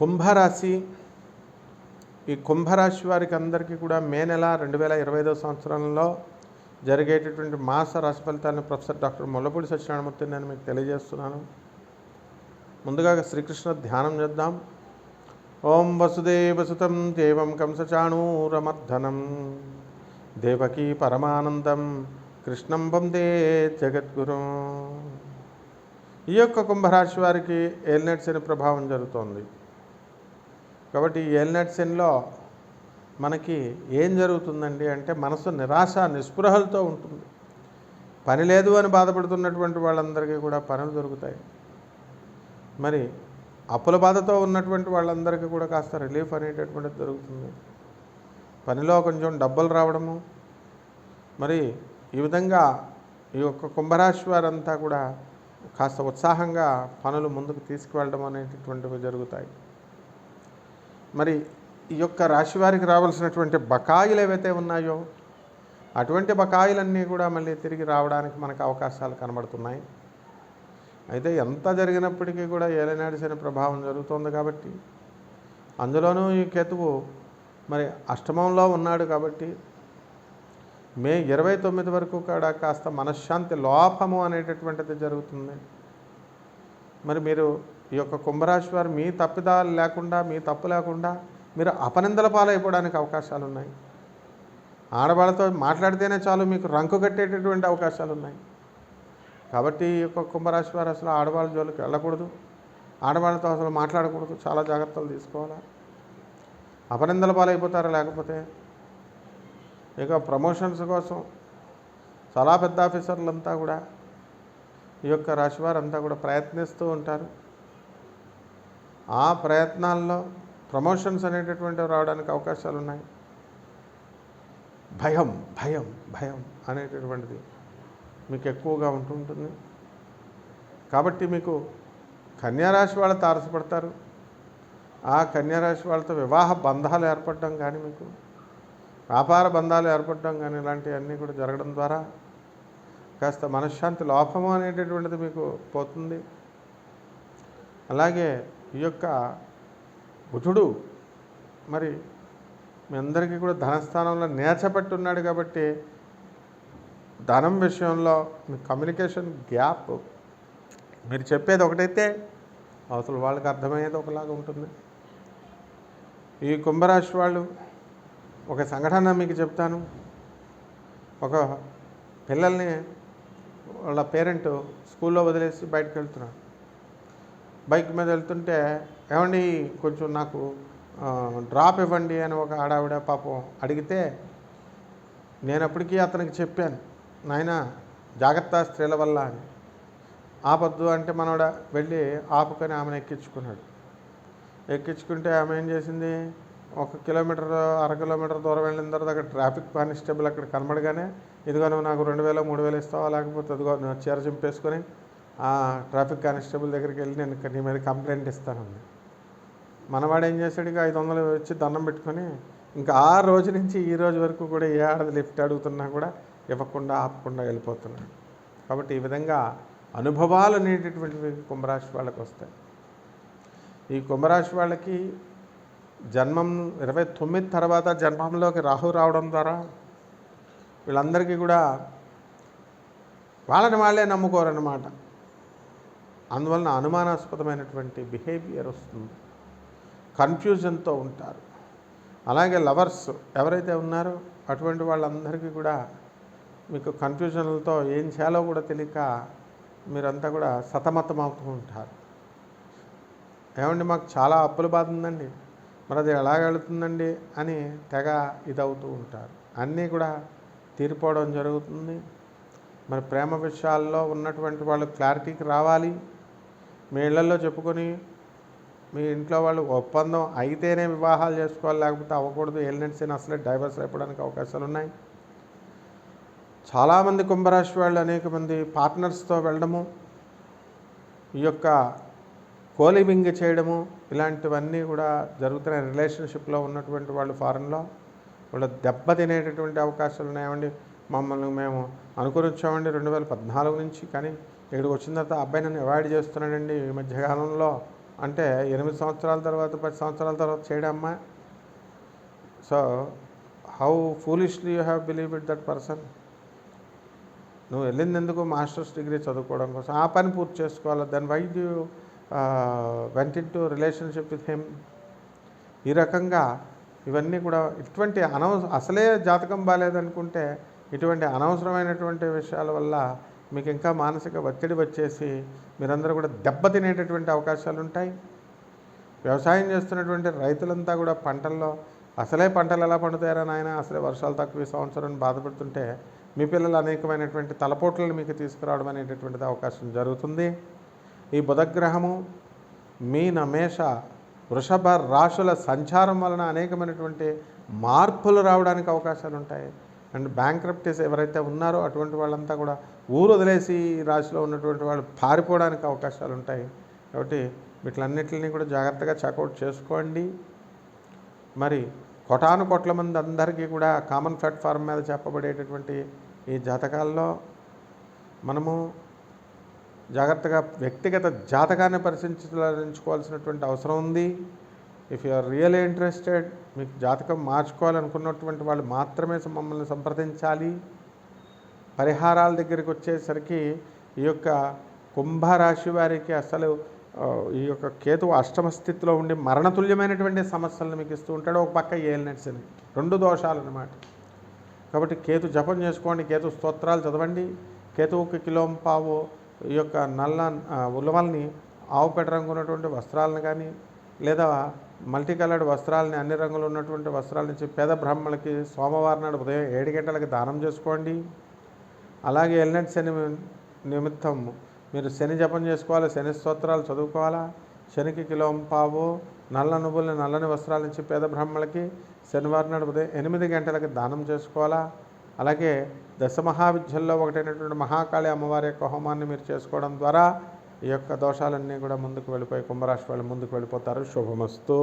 కుంభరాశి ఈ కుంభరాశి వారికి అందరికీ కూడా మే నెల రెండు వేల ఇరవై ఐదో సంవత్సరంలో జరిగేటటువంటి మాస రాశి ఫలితాన్ని ప్రొఫెసర్ డాక్టర్ ముల్లపూడి సత్యనారాయణమూర్తి నేను మీకు తెలియజేస్తున్నాను. ముందుగా శ్రీకృష్ణ ధ్యానం చేద్దాం. ఓం వసుదేవసుతం దేవం కంసచాణూరమర్ధనం దేవకీ పరమానందం కృష్ణం వందే జగద్గురు. ఈ యొక్క కుంభరాశి వారికి ఏల్నెట్ శని ప్రభావం జరుగుతోంది. కాబట్టి ఈ ఏల్నెట్ మనకి ఏం జరుగుతుందండి అంటే మనసు నిరాశ నిస్పృహలతో ఉంటుంది. పని లేదు అని బాధపడుతున్నటువంటి వాళ్ళందరికీ కూడా పనులు దొరుకుతాయి. మరి అప్పుల బాధతో ఉన్నటువంటి వాళ్ళందరికీ కూడా కాస్త రిలీఫ్ అనేటటువంటిది దొరుకుతుంది. పనిలో కొంచెం డబ్బులు రావడము మరి ఈ విధంగా ఈ యొక్క కుంభరాశి వారంతా కూడా కాస్త ఉత్సాహంగా పనులు ముందుకు తీసుకువెళ్ళడం అనేటటువంటివి జరుగుతాయి. మరి ఈ యొక్క రాశి వారికి రావాల్సినటువంటి బకాయిలు ఏవైతే ఉన్నాయో అటువంటి బకాయిలన్నీ కూడా మళ్ళీ తిరిగి రావడానికి మనకు అవకాశాలు కనబడుతున్నాయి. అయితే ఎంత జరిగినప్పటికీ కూడా ఏలనాడు శని ప్రభావం జరుగుతోంది కాబట్టి అందులోనూ ఈ కేతువు మరి అష్టమంలో ఉన్నాడు కాబట్టి మే ఇరవై తొమ్మిది వరకు కూడా కాస్త మనశ్శాంతి లోపము అనేటటువంటిది జరుగుతుంది. మరి మీరు ఈ యొక్క కుంభరాశి వారు మీ తప్పిదాలు లేకుండా మీ తప్పు లేకుండా మీరు అపనిందల పాలైపోవడానికి అవకాశాలు ఉన్నాయి. ఆడవాళ్ళతో మాట్లాడితేనే చాలు మీకు రంకు కట్టేటటువంటి అవకాశాలు ఉన్నాయి. కాబట్టి ఈ యొక్క కుంభరాశి వారు అసలు ఆడవాళ్ళ జోలికి వెళ్ళకూడదు. ఆడవాళ్ళతో అసలు మాట్లాడకూడదు. చాలా జాగ్రత్తలు తీసుకోవాలి. అపనిందల పాలైపోతారు లేకపోతే? ఇక ప్రమోషన్స్ కోసం చాలా పెద్ద ఆఫీసర్లంతా కూడా ఈ యొక్క రాశివారంతా కూడా ప్రయత్నిస్తూ ఉంటారు. ఆ ప్రయత్నాల్లో ప్రమోషన్స్ అనేటటువంటివి రావడానికి అవకాశాలు ఉన్నాయి భయం భయం భయం అనేటటువంటిది మీకు ఎక్కువగా ఉంటుంటుంది. కాబట్టి మీకు కన్యారాశి వాళ్ళు తారసపడతారు. ఆ కన్యారాశి వాళ్ళతో వివాహ బంధాలు ఏర్పడడం కానీ మీకు వ్యాపార బంధాలు ఏర్పడడం కానీ ఇలాంటివన్నీ కూడా జరగడం ద్వారా కాస్త మనశ్శాంతి లోపము అనేటటువంటిది మీకు పోతుంది. అలాగే ఈ యొక్క బుధుడు మరి మీ అందరికీ కూడా ధనస్థానంలో నేర్చబట్టి ఉన్నాడు కాబట్టి ధనం విషయంలో మీ కమ్యూనికేషన్ గ్యాప్ మీరు చెప్పేది ఒకటైతే అవతల వాళ్ళకి అర్థమయ్యేది ఒకలాగా ఉంటుంది. ఈ కుంభరాశి వాళ్ళు ఒక సంఘటన మీకు చెప్తాను. ఒక పిల్లల్ని వాళ్ళ పేరెంట్ స్కూల్లో వదిలేసి బయటకు వెళ్తున్నాడు బైక్ మీద వెళ్తుంటే ఏమండి కొంచెం నాకు డ్రాప్ ఇవ్వండి అని ఒక ఆడావిడ పాపం అడిగితే నేను అప్పటికీ అతనికి చెప్పాను నాయన జాగ్రత్త స్త్రీల వల్ల అని. ఆపద్దు అంటే మనోడ వెళ్ళి ఆపుకొని ఆమెను ఎక్కించుకున్నాడు. ఎక్కించుకుంటే ఆమె ఏం చేసింది? ఒక కిలోమీటర్ అర కిలోమీటర్ దూరం వెళ్ళిన తర్వాత అక్కడ ట్రాఫిక్ కానిస్టేబుల్ అక్కడ కనబడగానే ఇదిగో నువ్వు నాకు రెండు వేలు మూడు వేలు ఇస్తావా? లేకపోతే ఇదిగో నువ్వు చీర చింపేసుకొని ట్రాఫిక్ కానిస్టేబుల్ దగ్గరికి వెళ్ళి నేను నీ మీద కంప్లైంట్ ఇస్తానంది మనవాడు ఏం చేశాడు ఇక ఐదు వందలు వచ్చి దండం పెట్టుకొని ఇంకా ఆ రోజు నుంచి ఈ రోజు వరకు కూడా ఏ ఆడది లిఫ్ట్ అడుగుతున్నా కూడా ఇవ్వకుండా ఆపకుండా వెళ్ళిపోతున్నాడు. కాబట్టి ఈ విధంగా అనుభవాలు అనేటటువంటివి కుంభరాశి వాళ్ళకి వస్తాయి. ఈ కుంభరాశి వాళ్ళకి జన్మం ఇరవై తొమ్మిది తర్వాత జన్మంలోకి రాహు రావడం ద్వారా వీళ్ళందరికీ కూడా వాళ్ళని వాళ్ళే నమ్ముకోరన్నమాట. అందువలన అనుమానాస్పదమైనటువంటి బిహేవియర్ వస్తుంది. కన్ఫ్యూజన్తో ఉంటారు. అలాగే లవర్స్ ఎవరైతే ఉన్నారో అటువంటి వాళ్ళందరికీ కూడా మీకు కన్ఫ్యూజన్లతో ఏం చేయాలో కూడా తెలియక మీరంతా కూడా సతమతం అవుతూ ఉంటారు. ఏమండి మాకు చాలా అప్పుల బాధ ఉందండి. మరి అది ఎలా వెళుతుందండి అని తెగ ఇదవుతూ ఉంటారు. అన్నీ కూడా తీరిపోవడం జరుగుతుంది. మరి ప్రేమ విషయాల్లో ఉన్నటువంటి వాళ్ళు క్లారిటీకి రావాలి. మీ ఇళ్ళలో చెప్పుకొని మీ ఇంట్లో వాళ్ళు ఒప్పందం అయితేనే వివాహాలు చేసుకోవాలి లేకపోతే అవ్వకూడదు. ఎలినెంట్స్ అసలే డైవర్స్ అయిపోవడానికి అవకాశాలు ఉన్నాయి. చాలామంది కుంభరాశి వాళ్ళు అనేక మంది పార్ట్నర్స్తో వెళ్ళడము ఈ యొక్క కోలివింగ్ చేయడము ఇలాంటివన్నీ కూడా జరుగుతున్నాయి రిలేషన్షిప్లో ఉన్నటువంటి వాళ్ళు ఫారెన్లో వాళ్ళు దెబ్బ తినేటటువంటి అవకాశాలు ఉన్నాయండి. మమ్మల్ని మేము అనుకుని వచ్చామండి రెండు వేల పద్నాలుగు నుంచి కానీ ఇక్కడికి వచ్చిన తర్వాత అబ్బాయి నన్ను అవాయిడ్ చేస్తున్నాడండి ఈ మధ్యకాలంలో అంటే ఎనిమిది సంవత్సరాల తర్వాత పది సంవత్సరాల తర్వాత చేయడమ్మా so how foolishly you have believe it that person నువ్వు వెళ్ళింది ఎందుకు మాస్టర్స్ డిగ్రీ చదువుకోవడం కోసం? ఆ పని పూర్తి చేసుకోవాలి? దాని why do went into relationship with him ఈ రకంగా ఇవన్నీ కూడా ఇటువంటి అనవస అసలే జాతకం బాగాలేదనుకుంటే ఇటువంటి అనవసరమైనటువంటి విషయాల వల్ల మీకు ఇంకా మానసిక ఒత్తిడి వచ్చేసి మీరందరూ కూడా దెబ్బతినేటటువంటి అవకాశాలు ఉంటాయి వ్యవసాయం చేస్తున్నటువంటి రైతులంతా కూడా పంటల్లో అసలే పంటలు ఎలా పండుతాయరా నాయన? అసలే వర్షాలు తక్కువ సంవత్సరం బాధపడుతుంటే మీ పిల్లలు అనేకమైనటువంటి తలపోట్లను మీకు తీసుకురావడం అనేటటువంటిది అవకాశం జరుగుతుంది. ఈ బుధగ్రహము మీన మేష వృషభ రాశుల సంచారం వలన అనేకమైనటువంటి మార్పులు రావడానికి అవకాశాలు ఉంటాయి అండ్ బ్యాంక్రప్టీస్ ఎవరైతే ఉన్నారో అటువంటి వాళ్ళంతా కూడా ఊరు వదిలేసి ఈ రాశిలో ఉన్నటువంటి వాళ్ళు పారిపోవడానికి అవకాశాలు ఉంటాయి. కాబట్టి వీటిలన్నింటినీ కూడా జాగ్రత్తగా చెక్అవుట్ చేసుకోండి. మరి కొటాను కోట్ల మంది అందరికీ కూడా కామన్ ప్లాట్ఫామ్ మీద చెప్పబడేటటువంటి ఈ జాతకాల్లో మనము జాగ్రత్తగా వ్యక్తిగత జాతకాన్ని పరిశీలించుకోవాల్సినటువంటి అవసరం ఉంది. If you are real interested మీకు జాతకం మార్చుకోవాలనుకున్నటువంటి వాళ్ళు మాత్రమే మమ్మల్ని సంప్రదించాలి. పరిహారాల దగ్గరికి వచ్చేసరికి ఈ యొక్క కుంభరాశి వారికి అసలు ఈ యొక్క కేతు అష్టమ స్థితిలో ఉండి మరణతుల్యమైనటువంటి సమస్యలను మీకు ఇస్తూ ఉంటాడు. ఒక పక్క ఏలినట్స్ అని. రెండు దోషాలు అన్నమాట. కాబట్టి కేతు జపం చేసుకోండి కేతు స్తోత్రాలు చదవండి. కేతువుకి కిలోం పావు ఈ యొక్క నల్ల ఉలవల్ని ఆవు పెట రంగు ఉన్నటువంటి వస్త్రాలను కానీ లేదా మల్టీ కలర్డ్ వస్త్రాలని అన్ని రంగులు ఉన్నటువంటి వస్త్రాల నుంచి పేద బ్రాహ్మణులకి సోమవారం నాడు ఉదయం ఏడు గంటలకు దానం చేసుకోండి. అలాగే ఎల్నెట్ శని నిమిత్తం మీరు శని జపం చేసుకోవాలి శని స్తోత్రాలు చదువుకోవాలా? శనికి కిలోం పావు నల్ల నువ్వుల్ని నల్లని వస్త్రాల నుంచి పేద బ్రాహ్మణులకి శనివారం నాడు ఉదయం ఎనిమిది గంటలకి దానం చేసుకోవాలా? అలాగే దశ మహావిద్యల్లో ఒకటైనటువంటి మహాకాళి అమ్మవారి యొక్క హోమాన్ని మీరు చేసుకోవడం ద్వారా ఈ యొక్క దోషాలన్నీ కూడా ముందుకు వెళ్ళిపోయి కుంభరాశి వాళ్ళు ముందుకు వెళ్ళిపోతారు. శుభమస్తు.